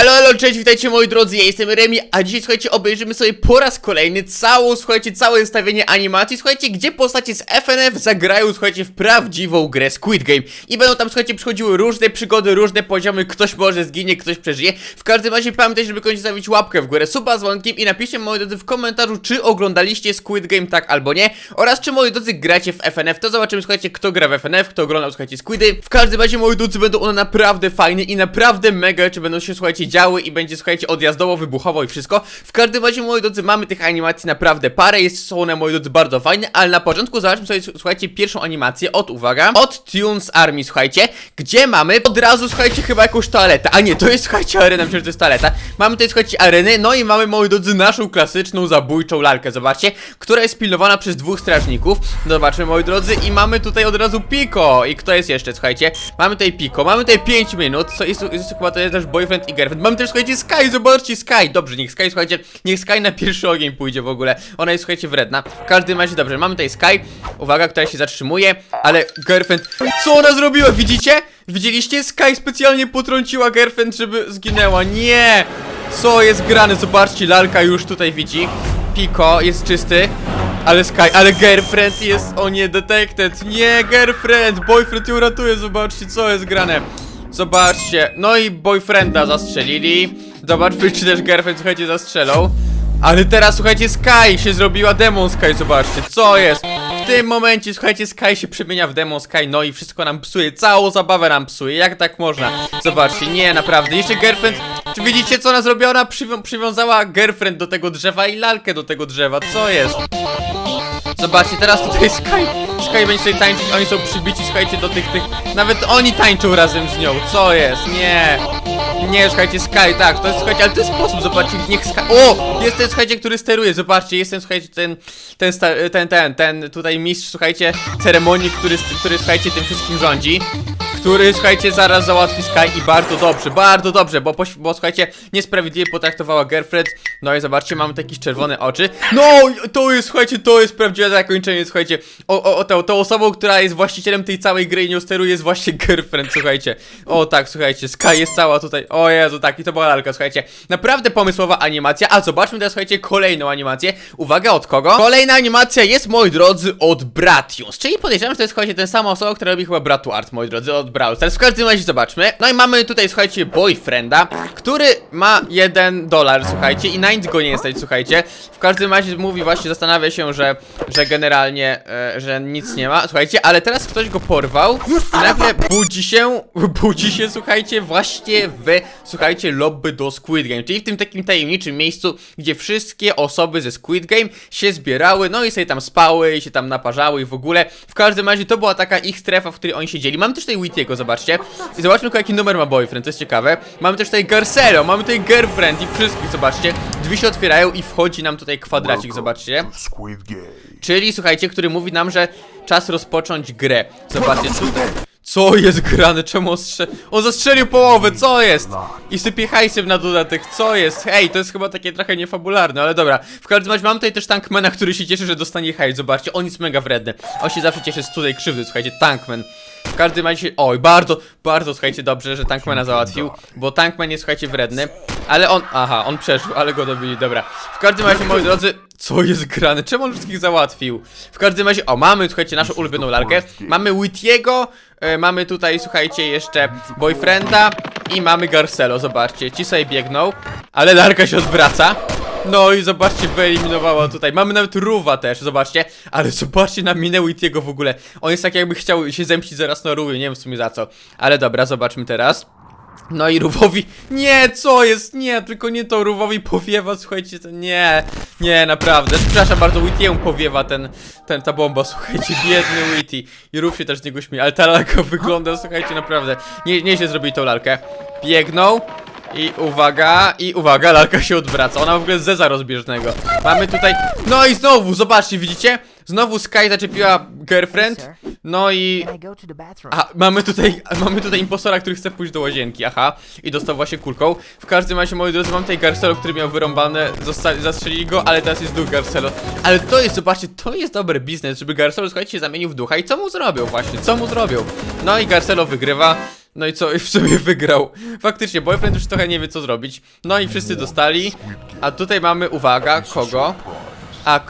Elo, elo, cześć, witajcie moi drodzy, ja jestem Remi, a dzisiaj, słuchajcie, obejrzymy sobie po raz kolejny całą, słuchajcie, całe zestawienie animacji, słuchajcie, gdzie postacie z FNF zagrają, słuchajcie, w prawdziwą grę Squid Game. I będą tam, słuchajcie, przychodziły różne przygody, różne poziomy, ktoś może zginie, ktoś przeżyje. W każdym razie pamiętajcie, żeby koniecznie zostawić łapkę w górę, suba z dzwonkiem i napiszcie, moi drodzy, w komentarzu, czy oglądaliście Squid Game tak albo nie, oraz czy, moi drodzy, gracie w FNF, to zobaczymy, słuchajcie, kto gra w FNF, kto oglądał, słuchajcie, Squidy. W każdym razie, moi drodzy, będą one naprawdę fajne i naprawdę mega, czy będą się, słuchajcie, działy i będzie, słuchajcie, odjazdowo, wybuchowo i wszystko. W każdym razie, moi drodzy, mamy tych animacji naprawdę parę, jest, są one, moi drodzy, bardzo fajne, ale na początku zobaczmy sobie, słuchajcie, pierwszą animację od, uwaga, od Tunes Army, słuchajcie, gdzie mamy od razu, słuchajcie, chyba jakąś toaletę, a nie, to jest, słuchajcie, arena, myślę, że to jest toaleta. Mamy tutaj, słuchajcie, areny, no i mamy, moi drodzy, naszą klasyczną zabójczą lalkę, zobaczcie, która jest pilnowana przez dwóch strażników, zobaczmy, moi drodzy, i mamy tutaj od razu Piko, i kto jest jeszcze, słuchajcie, mamy tutaj Piko, mamy tutaj 5 minut, co jest, jest chyba to jest też boyfriend i girlfriend, mamy też, słuchajcie, Sky, zobaczcie, Sky, dobrze, niech Sky, słuchajcie, niech Sky na pierwszy ogień pójdzie w ogóle, ona jest, słuchajcie, wredna, w każdym razie, dobrze, mamy tutaj Sky, uwaga, która się zatrzymuje, ale girlfriend, co ona zrobiła, widzicie? Widzieliście? Sky specjalnie potrąciła girlfriend, żeby zginęła, nie! Co jest grane? Zobaczcie, lalka już tutaj widzi, Piko jest czysty, ale Sky, ale girlfriend jest, o nie, detected, nie, girlfriend, boyfriend ją ratuje, zobaczcie, co jest grane. Zobaczcie, no i boyfrienda zastrzelili, zobaczmy, czy też girlfriend, słuchajcie, zastrzelą. Ale teraz, słuchajcie, Sky się zrobiła Demon Sky, zobaczcie, co jest? W tym momencie, słuchajcie, Sky się przemienia w Demon Sky, no i wszystko nam psuje, całą zabawę nam psuje, jak tak można? Zobaczcie, nie, naprawdę, jeszcze girlfriend, czy widzicie, co ona zrobiła? Ona przywią przywiązała girlfriend do tego drzewa i lalkę do tego drzewa, co jest? Zobaczcie, teraz tutaj Sky, Sky będzie sobie tańczyć, oni są przybici, słuchajcie, do tych, tych, nawet oni tańczą razem z nią, co jest? Nie, nie, słuchajcie, Sky, tak, to jest, słuchajcie, ale to jest sposób, zobaczcie, niech Sky, o, jest ten, słuchajcie, który steruje, zobaczcie, jest ten, słuchajcie, ten, ten, ten, ten, ten, tutaj mistrz, słuchajcie, ceremonii, który, który, słuchajcie, tym wszystkim rządzi, który, słuchajcie, zaraz załatwi Sky i bardzo dobrze, bardzo dobrze, bo, bo słuchajcie, niesprawiedliwie potraktowała girlfriend, no i zobaczcie, mamy takie czerwone oczy, no, to jest, słuchajcie, to jest prawdziwe zakończenie, słuchajcie, o, o, o tą, tą osobą, która jest właścicielem tej całej gry i nią steruje jest właśnie girlfriend, słuchajcie, o tak, słuchajcie, Sky jest cała tutaj, o Jezu, tak, i to była lalka, słuchajcie, naprawdę pomysłowa animacja, a zobaczmy teraz, słuchajcie, kolejną animację, uwaga, od kogo? Kolejna animacja jest, moi drodzy, od Bratius, czyli podejrzewam, że to jest, słuchajcie, ten sama osoba, która robi chyba Bratu Art, moi drodzy, od Brawl Stars, w każdym razie zobaczmy, no i mamy tutaj, słuchajcie, boyfrienda, który ma jeden dolar, słuchajcie, i na nic go nie stać, słuchajcie, w każdym razie mówi właśnie, zastanawia się, że, że generalnie, e, że nic nie ma, słuchajcie, ale teraz ktoś go porwał i nagle budzi się, budzi się, słuchajcie, właśnie w, słuchajcie, lobby do Squid Game, czyli w tym takim tajemniczym miejscu, gdzie wszystkie osoby ze Squid Game się zbierały, no i sobie tam spały i się tam naparzały i w ogóle, w każdym razie to była taka ich strefa, w której oni siedzieli, mamy też tutaj Zobaczcie, i zobaczmy tylko jaki numer ma boyfriend, to jest ciekawe, mamy też tutaj Garcelo, mamy tutaj girlfriend i wszystkich, zobaczcie, drzwi się otwierają i wchodzi nam tutaj kwadracik, zobaczcie. Czyli słuchajcie, który mówi nam, że czas rozpocząć grę. Zobaczcie, tutaj. Co jest grane? Czemu ostrze... On zastrzelił połowę, co jest? I sypie hajsem na dodatek, co jest? Hej, to jest chyba takie trochę niefabularne, ale dobra. W każdym razie mam tutaj też Tankmana, który się cieszy, że dostanie hajs, zobaczcie, on jest mega wredny. On się zawsze cieszy z cudzej krzywdy, słuchajcie, Tankman. W każdym razie, oj, bardzo, bardzo, słuchajcie, dobrze, że Tankmana załatwił, bo Tankman jest, słuchajcie, wredny, ale on, aha, on przeżył, ale go dobili, dobra. W każdym razie, moi drodzy, co jest grane? Czemu on wszystkich załatwił? W każdym razie, o, mamy, słuchajcie, naszą ulubioną lalkę, mamy Whittiego, e, mamy tutaj, słuchajcie, jeszcze boyfrienda i mamy Garcelo, zobaczcie, ci sobie biegną, ale lalka się odwraca. No i zobaczcie, wyeliminowała tutaj. Mamy nawet Ruwa też, zobaczcie. Ale zobaczcie na minę Whittiego w ogóle. On jest tak jakby chciał się zemścić zaraz na Ruwie, nie wiem w sumie za co. Ale dobra, zobaczmy teraz. No i Ruwowi, nie, co jest, nie, tylko nie to, Ruwowi powiewa, słuchajcie, to nie, nie, naprawdę, przepraszam bardzo, Whittiemu powiewa ten, ten, ta bomba, słuchajcie, biedny Whitty, i Rów się też z niego śmieje, ale ta lalka wygląda, słuchajcie, naprawdę, nie, nieźle zrobili tą lalkę, biegną, i uwaga, i uwaga, lalka się odwraca, ona w ogóle zeza rozbieżnego, mamy tutaj, no i znowu, zobaczcie, widzicie? Znowu Sky zaczepiła girlfriend. No i a, mamy tutaj, mamy tutaj impostora, który chce pójść do łazienki, aha. I dostał właśnie kulką. W każdym razie, moi drodzy, mam tutaj Garcelo, który miał wyrąbane, zastrzelili go, ale teraz jest duch Garcelo. Ale to jest, zobaczcie, to jest dobry biznes, żeby Garcelo, słuchajcie, się zamienił w ducha. I co mu zrobił właśnie, co mu zrobił? No i Garcelo wygrywa. No i co, i w sumie wygrał. Faktycznie, boyfriend już trochę nie wie co zrobić. No i wszyscy dostali. A tutaj mamy, uwaga, kogo? A,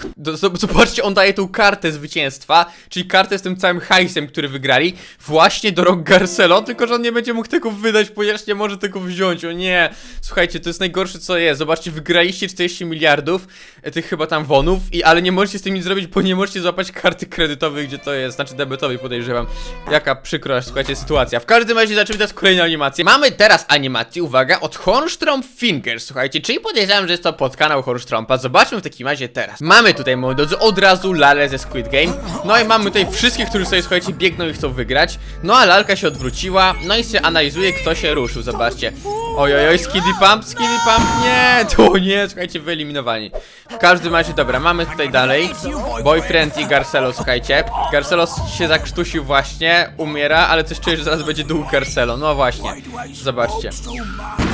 zobaczcie, on daje tą kartę zwycięstwa, czyli kartę z tym całym hajsem, który wygrali, właśnie do rąk Garcelo, tylko że on nie będzie mógł tego wydać, ponieważ nie może tego wziąć, o nie. Słuchajcie, to jest najgorsze co jest, zobaczcie, wygraliście 40 miliardów e, tych chyba tam wonów, i, ale nie możecie z tym nic zrobić, bo nie możecie złapać karty kredytowej, gdzie to jest, znaczy debetowej podejrzewam. Jaka przykra, słuchajcie, sytuacja. W każdym razie zaczynamy teraz kolejną animację. Mamy teraz animację, uwaga, od Hornstrom Fingers, słuchajcie, czyli podejrzewam, że jest to podkanał Hornstrompa. Zobaczmy w takim razie teraz. Mamy tutaj, moi drodzy, od razu Lalę ze Squid Game. No i mamy tutaj wszystkich, którzy sobie, słuchajcie, biegną i chcą wygrać. No a Lalka się odwróciła, no i się analizuje, kto się ruszył, zobaczcie. Oj, oj, oj, Skiddy Pump, Skiddy Pump, nie, to nie, słuchajcie, wyeliminowani. W każdym razie, dobra, mamy tutaj dalej Boyfriend i Garcelo, słuchajcie. Garcelo się zakrztusił właśnie, umiera, ale coś czuję, że zaraz będzie dół Garcelo, no właśnie. Zobaczcie.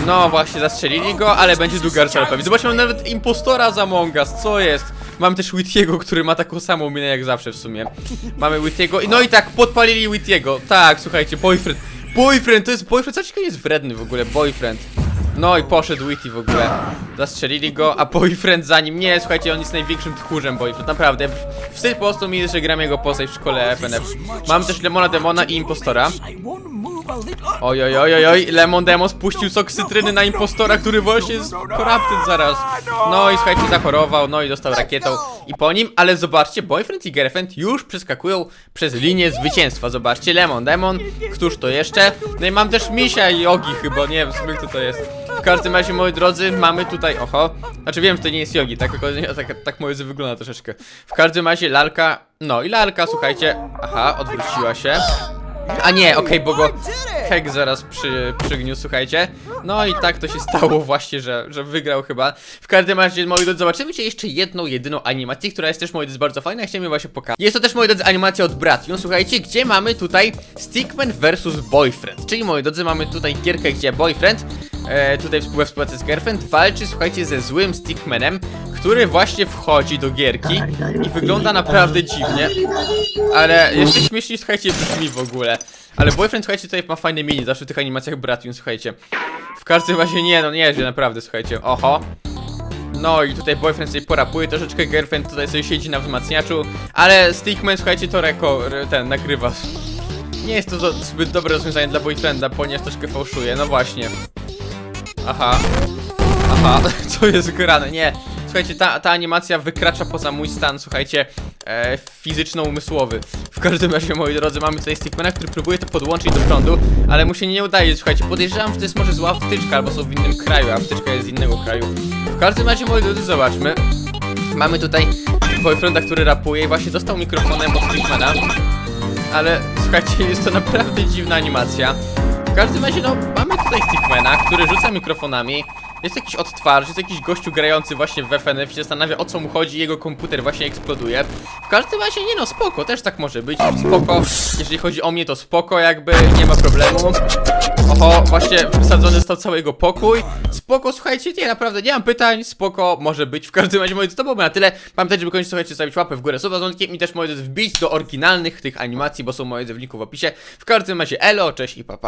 No właśnie, zastrzelili go, ale będzie dół Garcelo pewnie. Zobaczmy, nawet impostora z Among Us, co jest? Mam też Whittiego, który ma taką samą minę jak zawsze w sumie. Mamy Whittiego i no i tak, podpalili Whittiego. Tak, słuchajcie, boyfriend. Boyfriend, to jest boyfriend, zobaczcie, jest wredny w ogóle, boyfriend. No i poszedł Witty w ogóle. Zastrzelili go, a boyfriend za nim. Nie, słuchajcie, on jest największym tchórzem boyfriend. Naprawdę. Wstyd po prostu mi, że gram jego postać w szkole FNF. Mam też Lemona Demona i Impostora. Oj, oj, oj, oj, oj. Lemon Demon spuścił sok cytryny na Impostora, który właśnie jest corrupted zaraz. No i słuchajcie, zachorował, no i dostał rakietą i po nim, ale zobaczcie, boyfriend i girlfriend już przeskakują przez linię zwycięstwa. Zobaczcie, Lemon Demon, któż to jeszcze? No i mam też Misia i Yogi chyba, nie wiem w sumie kto to jest. W każdym razie, moi drodzy, mamy tutaj, oho, znaczy wiem, że to nie jest Yogi, tak, tak, tak, drodzy wygląda troszeczkę. W każdym razie Lalka, no i Lalka, słuchajcie, aha, odwróciła się. A nie, okej, bo go Hek zaraz przy, przygniósł, słuchajcie. No i tak to się stało właśnie, że, że wygrał chyba. W każdym razie, moi drodzy, zobaczymy dzisiaj jeszcze jedną, jedyną animację, która jest też, moi drodzy, bardzo fajna. Chciałem ją właśnie pokazać. Jest to też, moi drodzy, animacja od Bration, słuchajcie, gdzie mamy tutaj Stickman vs Boyfriend. Czyli, moi drodzy, mamy tutaj gierkę, gdzie Boyfriend, e, tutaj we współpracy z Girlfriend, walczy, słuchajcie, ze złym Stickmanem, który właśnie wchodzi do gierki i wygląda naprawdę dziwnie. Ale jeszcze śmieszniej, słuchajcie, brzmi w ogóle. Ale boyfriend, słuchajcie, tutaj ma fajne mini, zawsze w tych animacjach Bration, słuchajcie. W każdym razie nie, no nie, że naprawdę, słuchajcie. Oho. No i tutaj boyfriend sobie porapuje, troszeczkę girlfriend tutaj sobie siedzi na wzmacniaczu, ale Stickman, słuchajcie, to reko, ten, nagrywa. Nie jest to zbyt dobre rozwiązanie dla boyfrienda, ponieważ troszkę fałszuje, no właśnie. Aha. Aha, co jest grane? Nie. Słuchajcie, ta, ta animacja wykracza poza mój stan, słuchajcie, e, fizyczno-umysłowy. W każdym razie, moi drodzy, mamy tutaj Stickmana, który próbuje to podłączyć do prądu, ale mu się nie udaje, słuchajcie, podejrzewam, że to jest może zła wtyczka, albo są w innym kraju, a wtyczka jest z innego kraju. W każdym razie, moi drodzy, zobaczmy. Mamy tutaj boyfrienda, który rapuje i właśnie dostał mikrofonem od Stickmana. Ale słuchajcie, jest to naprawdę dziwna animacja. W każdym razie, no, mamy tutaj Stickmana, który rzuca mikrofonami. Jest jakiś odtwarz, jest jakiś gościu grający właśnie w FNF się zastanawia o co mu chodzi, jego komputer właśnie eksploduje. W każdym razie, nie no, spoko, też tak może być, spoko. Jeżeli chodzi o mnie, to spoko, jakby, nie ma problemu. Oho, właśnie wysadzony został cały jego pokój. Spoko, słuchajcie, nie, naprawdę, nie mam pytań, spoko, może być. W każdym razie, moi drodzy, to byłoby na tyle. Pamiętajcie, żeby koniecznie, słuchajcie, zostawić łapę w górę z dzwonkiem i też, moi drodzy, wbić do oryginalnych tych animacji, bo są moje w linku w opisie. W każdym razie, elo, cześć i papa.